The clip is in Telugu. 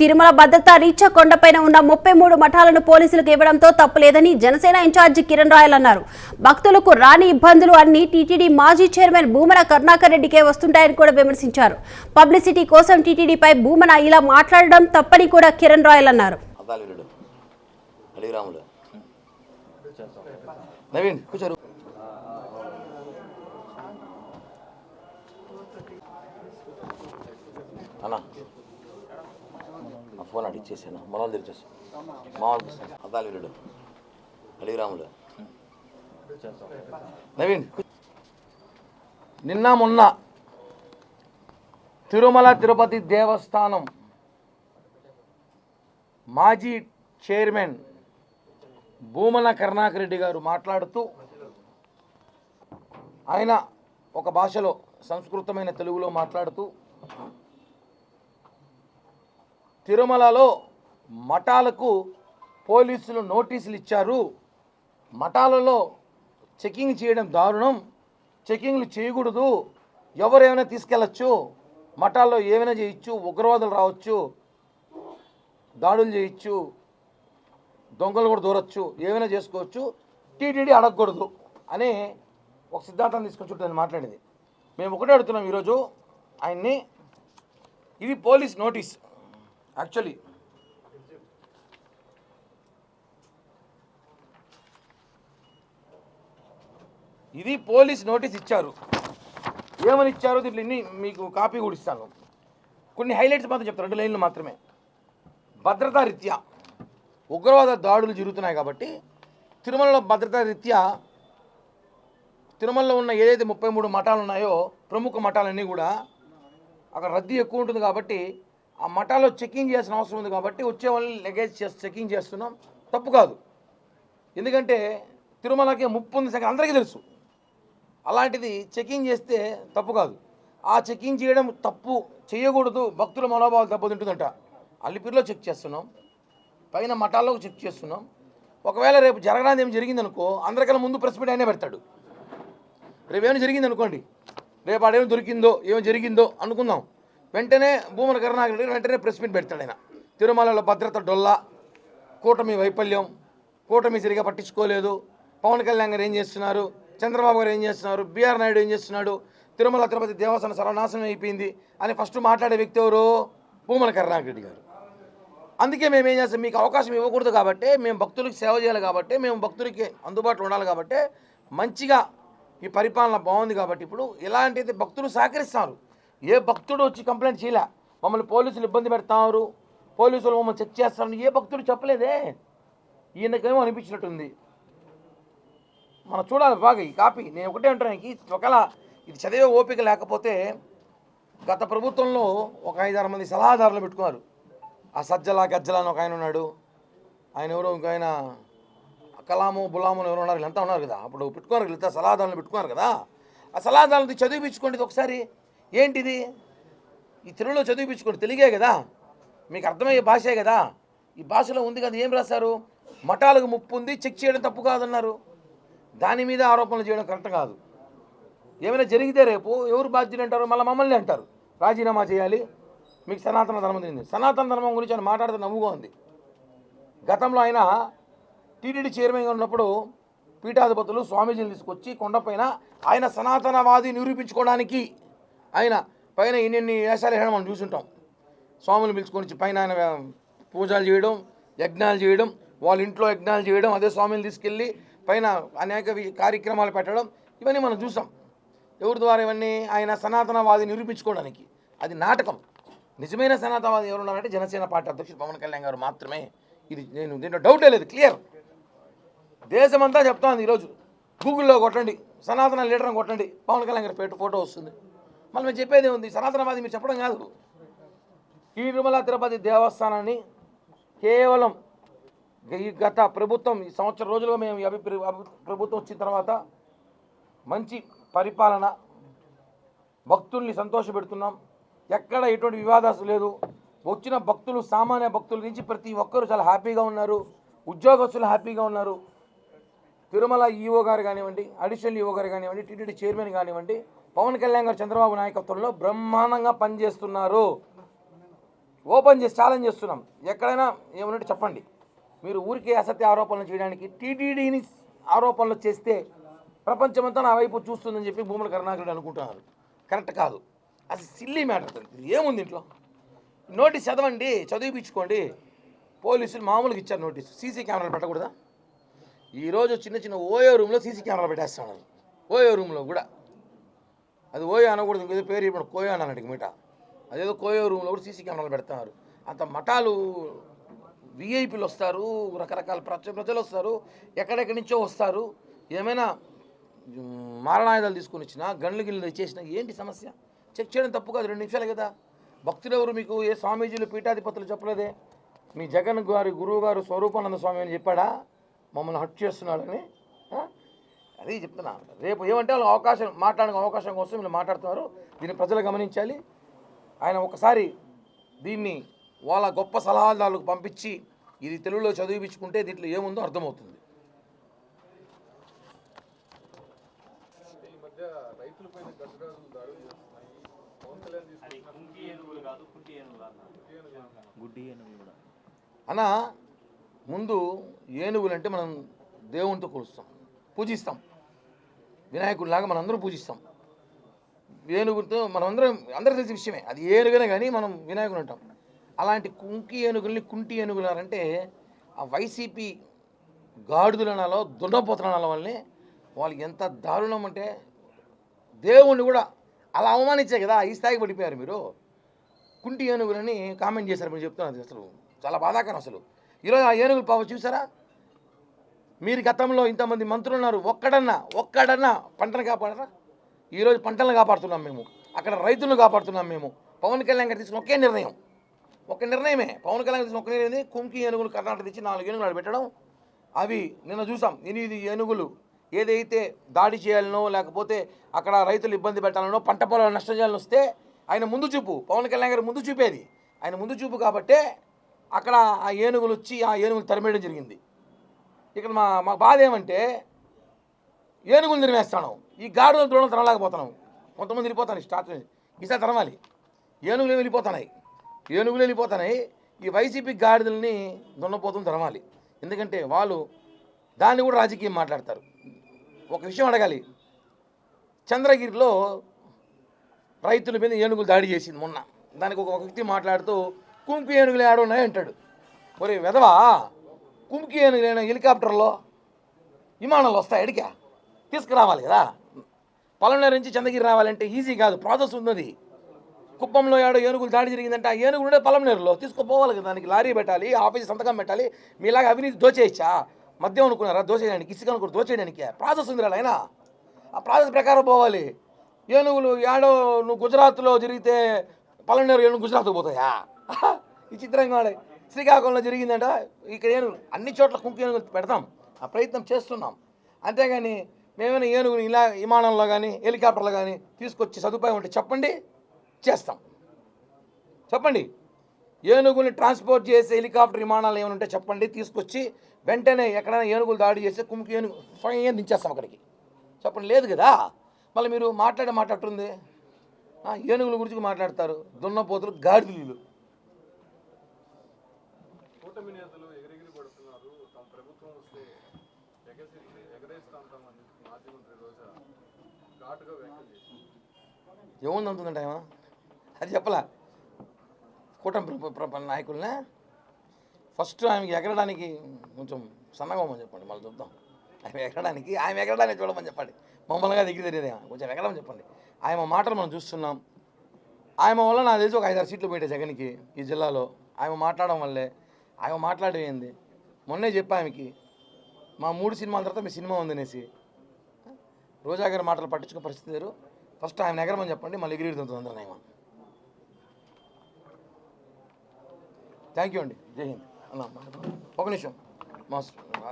తిరుమల భద్రత రీచా కొండపైన ఉన్న ముప్పై మూడు మఠాలను పోలీసులకు ఇవ్వడంతో తప్పులేదని జనసేన ఇన్ఛార్జి కిరణ్ రాయల్ అన్నారు. భక్తులకు రాని ఇబ్బందులు అన్ని టీటీడీ మాజీ చైర్మన్ భూమన కరుణాకర్ రెడ్డికే వస్తుంటాయని కూడా విమర్శించారు. పబ్లిసిటీ కోసం టీటీడీపై భూమన ఇలా మాట్లాడడం తప్పని కూడా కిరణ్ రాయల్ అన్నారు. నవీన్ కూర్చోరు. ఫోన్ అడిగి ఇచ్చేసాను తెరిచేసి మామూలు అద్దాలు వీరుడు అడిగిరాముడు నవీన్ నిన్న మొన్న తిరుమల తిరుపతి దేవస్థానం మాజీ చైర్మన్ భూమన కరుణాకర్ రెడ్డి గారు మాట్లాడుతూ ఆయన ఒక భాషలో సంస్కృతమైన తెలుగులో మాట్లాడుతూ తిరుమలలో మఠాలకు పోలీసులు నోటీసులు ఇచ్చారు. మఠాలలో చెకింగ్ చేయడం దారుణం. చెకింగ్లు చేయకూడదు. ఎవరేమైనా తీసుకెళ్ళచ్చు. మఠాల్లో ఏమైనా చేయొచ్చు. ఉగ్రవాదులు రావచ్చు. దాడులు చేయొచ్చు. దొంగలు కూడా దూరచ్చు. ఏమైనా చేసుకోవచ్చు. టీటీడీ అడగకూడదు అని ఒక సిద్ధాంతం తీసుకొని చుట్టూ నేను మేము ఒకటే అడుగుతున్నాం ఈరోజు ఆయన్ని. ఇది పోలీస్ నోటీస్. యాక్చువల్లీ ఇది పోలీస్ నోటీస్ ఇచ్చారు. ఏమని ఇచ్చారో? దీంట్లో ఇన్ని మీకు కాపీ కూడా ఇస్తాను. కొన్ని హైలైట్స్ మాత్రం చెప్తాను. రెండు లైన్లు మాత్రమే. భద్రతా రీత్యా ఉగ్రవాద దాడులు జరుగుతున్నాయి కాబట్టి తిరుమలలో భద్రతా రీత్యా తిరుమలలో ఉన్న ఏదైతే ముప్పై మూడు మఠాలు ఉన్నాయో ప్రముఖ మఠాలన్నీ కూడా అక్కడ రద్దీ ఎక్కువ ఉంటుంది కాబట్టి ఆ మఠాల్లో చెకింగ్ చేయాల్సిన అవసరం ఉంది కాబట్టి వచ్చే వాళ్ళని లగేజ్ చేసి చెకింగ్ చేస్తున్నాం. తప్పు కాదు. ఎందుకంటే తిరుమలకి ముప్పు ఉంది సంగతి అందరికీ తెలుసు. అలాంటిది చెకింగ్ చేస్తే తప్పు కాదు. ఆ చెకింగ్ చేయడం తప్పు చేయకూడదు. భక్తుల మనోభావాలు దెబ్బతింటుందంట. అల్లిపిరిలో చెక్ చేస్తున్నాం. పైన మఠాల్లో చెక్ చేస్తున్నాం. ఒకవేళ రేపు జరగడానికి ఏం జరిగిందనుకో అందరికన్నా ముందు ప్రెస్ మీట్ అయినా పెడతాడు. రేపు ఏమైనా జరిగిందనుకోండి. రేపు ఆడేమో దొరికిందో ఏమో జరిగిందో అనుకుందాం. వెంటనే భూమన కరుణాకర్ రెడ్డి వెంటనే ప్రెస్ మీట్ పెడతాడు ఆయన. తిరుమలలో భద్రత డొల్లా కూటమి వైఫల్యం కూటమి సరిగా పట్టించుకోలేదు. పవన్ కళ్యాణ్ గారు ఏం చేస్తున్నారు? చంద్రబాబు గారు ఏం చేస్తున్నారు? బీఆర్ నాయుడు ఏం చేస్తున్నాడు? తిరుమల తిరుపతి దేవస్థానం సర్వనాశనం అయిపోయింది అని ఫస్ట్ మాట్లాడే వ్యక్తి ఎవరు? భూమన కరుణాకర్ రెడ్డి గారు. అందుకే మేము ఏం చేస్తాం? మీకు అవకాశం ఇవ్వకూడదు కాబట్టి మేము భక్తులకు సేవ చేయాలి కాబట్టి మేము భక్తులకి అందుబాటులో ఉండాలి కాబట్టి మంచిగా ఈ పరిపాలన బాగుంది కాబట్టి ఇప్పుడు ఇలాంటి భక్తులు సహకరిస్తారు. ఏ భక్తుడు వచ్చి కంప్లైంట్ చేయలే? మమ్మల్ని పోలీసులు ఇబ్బంది పెడతారు. పోలీసులు మమ్మల్ని చెక్ చేస్తారని ఏ భక్తుడు చెప్పలేదే? ఈయనకేమో అనిపించినట్టుంది. మనం చూడాలి బాగా ఈ కాపీ. నేను ఒకటే అంటాను ఒకవేళ ఇది చదివే ఓపిక లేకపోతే గత ప్రభుత్వంలో ఒక ఐదారు మంది సలహాదారులు పెట్టుకున్నారు. ఆ సజ్జల గజ్జల అని ఒక ఆయన ఉన్నాడు. ఆయన ఎవరో ఇంకో ఆయన కలాము బులాము ఎవరు ఉన్నారు. వీళ్ళంతా ఉన్నారు కదా. అప్పుడు పెట్టుకున్నారు వీళ్ళంతా సలహాదారులు పెట్టుకున్నారు కదా. ఆ సలహాదారులు చదివించుకోండి ఒకసారి. ఏంటిది? ఈ తెలుగులో చదివిపించుకోండి తెలుగే కదా? మీకు అర్థమయ్యే భాషే కదా? ఈ భాషలో ఉంది కదా ఏం రాశారు? మఠాలకు ముప్పు ఉంది చెక్ చేయడం తప్పు కాదన్నారు. దాని మీద ఆరోపణలు చేయడం కరెక్ట్ కాదు. ఏమైనా జరిగితే రేపు ఎవరు బాధ్యులు అంటారు? మళ్ళీ మమ్మల్ని అంటారు. రాజీనామా చేయాలి. మీకు సనాతన ధర్మం తెలియదు. సనాతన ధర్మం గురించి ఆయన మాట్లాడితే నవ్వుగా ఉంది. గతంలో ఆయన టీటీడీ చైర్మన్గా ఉన్నప్పుడు పీఠాధిపతులు స్వామీజీని తీసుకొచ్చి కొండపైన ఆయన సనాతనవాది నిరూపించుకోవడానికి ఆయన పైన ఎన్ని వేషాలు వేయడం మనం చూసుంటాం. స్వాములు పిలుచుకొని పైన ఆయన పూజలు చేయడం యజ్ఞాలు చేయడం వాళ్ళ ఇంట్లో యజ్ఞాలు చేయడం అదే స్వామిని తీసుకెళ్ళి పైన అనేక వి- కార్యక్రమాలు పెట్టడం ఇవన్నీ మనం చూసాం. ఎవరి ద్వారా ఇవన్నీ ఆయన సనాతనవాది నిరూపించుకోవడానికి. అది నాటకం. నిజమైన సనాతనవాది ఎవరు ఉన్నారంటే జనసేన పార్టీ అధ్యక్షుడు పవన్ కళ్యాణ్ గారు మాత్రమే. ఇది నేను దీంట్లో డౌటే లేదు క్లియర్ దేశమంతా చెప్తాను ఈరోజు. గూగుల్లో కొట్టండి సనాతన లీడర్ని కొట్టండి. పవన్ కళ్యాణ్ గారి పేరు ఫోటో వస్తుంది. మళ్ళీ మేము చెప్పేది ఉంది సనాతనవాది మీరు చెప్పడం కాదు. ఈ తిరుమల తిరుపతి దేవస్థానాన్ని కేవలం ఈ గత ప్రభుత్వం ఈ సంవత్సరం రోజులుగా మేము అభి ప్రభుత్వం వచ్చిన తర్వాత మంచి పరిపాలన భక్తుల్ని సంతోషపెడుతున్నాం. ఎక్కడ ఎటువంటి వివాదాసు లేదు. వచ్చిన భక్తులు సామాన్య భక్తుల నుంచి ప్రతి ఒక్కరూ చాలా హ్యాపీగా ఉన్నారు. ఉద్యోగస్తులు హ్యాపీగా ఉన్నారు. తిరుమల ఈఓ గారు కానివ్వండి అడిషనల్ ఈఓ గారు కానివ్వండి టీటీడీ చైర్మన్ కానివ్వండి పవన్ కళ్యాణ్ గారు చంద్రబాబు నాయకత్వంలో బ్రహ్మాండంగా పనిచేస్తున్నారు. ఓపెన్ చేసి ఛాలెంజ్ చేస్తున్నాం. ఎక్కడైనా ఏమన్నట్టు చెప్పండి. మీరు ఊరికే అసత్య ఆరోపణలు చేయడానికి టీటీడీని ఆరోపణలు చేస్తే ప్రపంచమంతా నా వైపు చూస్తుందని చెప్పి భూముల కరుణాకరుడు అనుకుంటున్నారు. కరెక్ట్ కాదు. అది సిల్లీ మ్యాటర్ ఏముంది ఇంట్లో? నోటీస్ చదవండి చదివిపించుకోండి పోలీసులు మామూలుగా ఇచ్చారు నోటీస్. సీసీ కెమెరాలు పెట్టకూడదా? ఈరోజు చిన్న చిన్న ఓయో రూమ్లో సీసీ కెమెరాలు పెట్టేస్తున్నారు. ఓయో రూమ్లో కూడా. అది ఓయో అనకూడదు ఇంకేదో పేరు ఇప్పుడు కోయో అన్నాడు మీట. అదేదో కోయో రూమ్లో కూడా సీసీ కెమెరాలు పెడతారు అంత మఠాలు విఐపీలు వస్తారు రకరకాల ప్రజ ప్రజలు వస్తారు ఎక్కడెక్కడి నుంచో వస్తారు. ఏమైనా మారణాయుధాలు తీసుకొని వచ్చినా గన్లు గిన్నెలు తెచ్చేసినా ఏంటి సమస్య? చెక్ చేయడం తప్పు కాదు రెండు నిమిషాలు కదా. భక్తులు ఎవరు మీకు? ఏ స్వామీజీలు పీఠాధిపతులు చెప్పలేదే? మీ జగన్ గారి గురువు గారు స్వరూపానంద స్వామి అని చెప్పాడా? మమ్మల్ని హట్ చేస్తున్నాడని అది చెప్తున్నా. రేపు ఏమంటే వాళ్ళకి అవకాశం మాట్లాడే అవకాశం కోసం వీళ్ళు మాట్లాడుతున్నారు. దీన్ని ప్రజలు గమనించాలి. ఆయన ఒకసారి దీన్ని వాళ్ళ గొప్ప సలహాదారులకు పంపించి ఇది తెలుగులో చదివించుకుంటే దీంట్లో ఏముందో అర్థమవుతుంది. ఈ ఏనుగులు అన్న ముందు ఏనుగులంటే మనం దేవునితో కొలుస్తాం. పూజిస్తాం. వినాయకుడిలాగా మనందరం పూజిస్తాం. ఏనుగుతో మనమందరం అందరూ తెలిసిన విషయమే. అది ఏనుగనే కానీ మనం వినాయకుడు అంటాం. అలాంటి కుంకి ఏనుగుల్ని కుంటి ఏనుగులారంటే ఆ వైసీపీ గాడుదలనాలో దుండపోతనాల వల్లనే వాళ్ళకి ఎంత దారుణం అంటే దేవుణ్ణి కూడా అలా అవమానించే కదా ఈ స్థాయికి పడిపోయారు మీరు. కుంటి ఏనుగులని కామెంట్ చేశారు మీరు చెప్తున్నారు అసలు. చాలా బాధాకరం అసలు. ఈరోజు ఆ ఏనుగులు పాప చూసారా? మీరు గతంలో ఇంతమంది మంత్రులు ఉన్నారు ఒక్కడన్నా ఒక్కడన్నా పంటను కాపాడరా? ఈరోజు పంటలను కాపాడుతున్నాం మేము. అక్కడ రైతులను కాపాడుతున్నాం మేము. పవన్ కళ్యాణ్ గారు తీసుకున్న ఒకే నిర్ణయం. ఒక నిర్ణయమే. పవన్ కళ్యాణ్ గారు తీసుకున్న ఒక నిర్ణయం కుంకి ఏనుగులు కర్ణాటక తెచ్చి నాలుగు ఏనుగులు పెట్టడం. అవి నిన్న చూసాం. ఎనిమిది ఏనుగులు ఏదైతే దాడి చేయాలనో లేకపోతే అక్కడ రైతులు ఇబ్బంది పెట్టాలనో పంట పొలాలు నష్టం చేయాలని వస్తే ఆయన ముందు చూపు. పవన్ కళ్యాణ్ గారు ముందు చూపేది. ఆయన ముందు చూపు కాబట్టే అక్కడ ఆ ఏనుగులు వచ్చి ఆ ఏనుగులు తరిమేయడం జరిగింది. ఇక్కడ మా మా బాధ ఏమంటే ఏనుగులు నిర్మేస్తాను ఈ గాడులు ద్రోణం తరలేకపోతున్నాం కొంతమంది వెళ్ళిపోతాను స్టార్ట్ ఈసారి తరమాలి. ఏనుగులు వెళ్ళిపోతున్నాయి ఏనుగులు వెళ్ళిపోతున్నాయి ఈ వైసీపీ గాడిదల్ని దున్నపోతులు తరమాలి. ఎందుకంటే వాళ్ళు దాన్ని కూడా రాజకీయం మాట్లాడతారు. ఒక విషయం అడగాలి. చంద్రగిరిలో రైతుల మీద ఏనుగులు దాడి చేసింది మొన్న. దానికి ఒక వ్యక్తి మాట్లాడుతూ కుంకు ఏనుగులు ఆడున్నాయి అంటాడు. వెధవా కుమ్కి కుంకి నేను హెలికాప్టర్లో విమానాలు వస్తాయి అడిగా. తీసుకురావాలి కదా. పలమనేరు నుంచి చంద్రగిరి రావాలంటే ఈజీ కాదు ప్రాసెస్ ఉన్నది. కుప్పంలో ఏడో ఏనుగులు దాడి జరిగిందంటే ఆ ఏనుగులు ఉండే పలమనేరులో తీసుకుపోవాలి కదా దానికి లారీ పెట్టాలి ఆఫీస్ సంతకం పెట్టాలి మీలాగా అవినీతి దోచేయచ్చా? మద్యం అనుకున్నారా? దోచేయడానికి ఇసుక అనుకున్నారు దోచేయడానికి. ప్రాసెస్ ఉంది ఆయన ఆ ప్రాసెస్ ప్రకారం పోవాలి. ఏనుగులు ఏడో నువ్వు గుజరాత్లో జరిగితే పలమనేరు ఏనుగు గుజరాత్కు పోతాయా? విచిత్రంగా వాడే శ్రీకాకుళంలో జరిగిందంట. ఇక్కడ ఏనుగులు అన్ని చోట్ల కుంకు ఏనుగులు పెడతాం. ఆ ప్రయత్నం చేస్తున్నాం. అంతేగాని మేమైనా ఏనుగులు ఇలా విమానంలో కానీ హెలికాప్టర్లో కానీ తీసుకొచ్చి సదుపాయం ఉంటే చెప్పండి చేస్తాం. చెప్పండి. ఏనుగుల్ని ట్రాన్స్పోర్ట్ చేసే హెలికాప్టర్ విమానాలు ఏమైనా ఉంటే చెప్పండి తీసుకొచ్చి వెంటనే ఎక్కడైనా ఏనుగులు దాడి చేస్తే కుమ్కి ఏనుగు ఫైన్ దించేస్తాం అక్కడికి. చెప్పండి లేదు కదా? మళ్ళీ మీరు మాట్లాడే మాట్లాడుతుంది ఏనుగుల గురించి మాట్లాడతారు. దున్నపోతులు గాడిదలు కూటమి నేతలు ఎగిరెగిరి పడుతున్నారు. తమ ప్రభుత్వం వస్తే ఎగసి ఎగరేస్తాంటామని మాజీ మంత్రి రోజా ఘాటుగా వ్యక్తం చేశారు ఏముంది అంటుందంట ఏమో? అది చెప్పలా. కూటమి నాయకులనే ఫస్ట్ ఆమెకి ఎగరడానికి కొంచెం సన్నగా ఉమ్మని చెప్పండి మళ్ళీ చూద్దాం ఆమె ఎగరడానికి ఆమె ఎగరడానికి చూడమని చెప్పండి. మమ్మల్నిగా దగ్గర తెలియదు కొంచెం ఎగరమని చెప్పండి. ఆయన మాటలు మనం చూస్తున్నాం. ఆయన వల్ల నాకు తెలిసి ఒక ఐదారు సీట్లు పోయాయి జగన్కి ఈ జిల్లాలో. ఆయన మాట్లాడడం వల్లే ఆయన మాట్లాడేది మొన్నే చెప్పా ఆమెకి మా మూడు సినిమాల తర్వాత మీ సినిమా ఉందనేసి. రోజా గారి మాటలు పట్టించుకునే పరిస్థితి లేరు ఫస్ట్ ఆయన ఎగరమని చెప్పండి మళ్ళీ ఎగిరి అందరూ ఆయన థ్యాంక్ యూ అండి. జై హింద్. అన్న ఒక నిమిషం. మా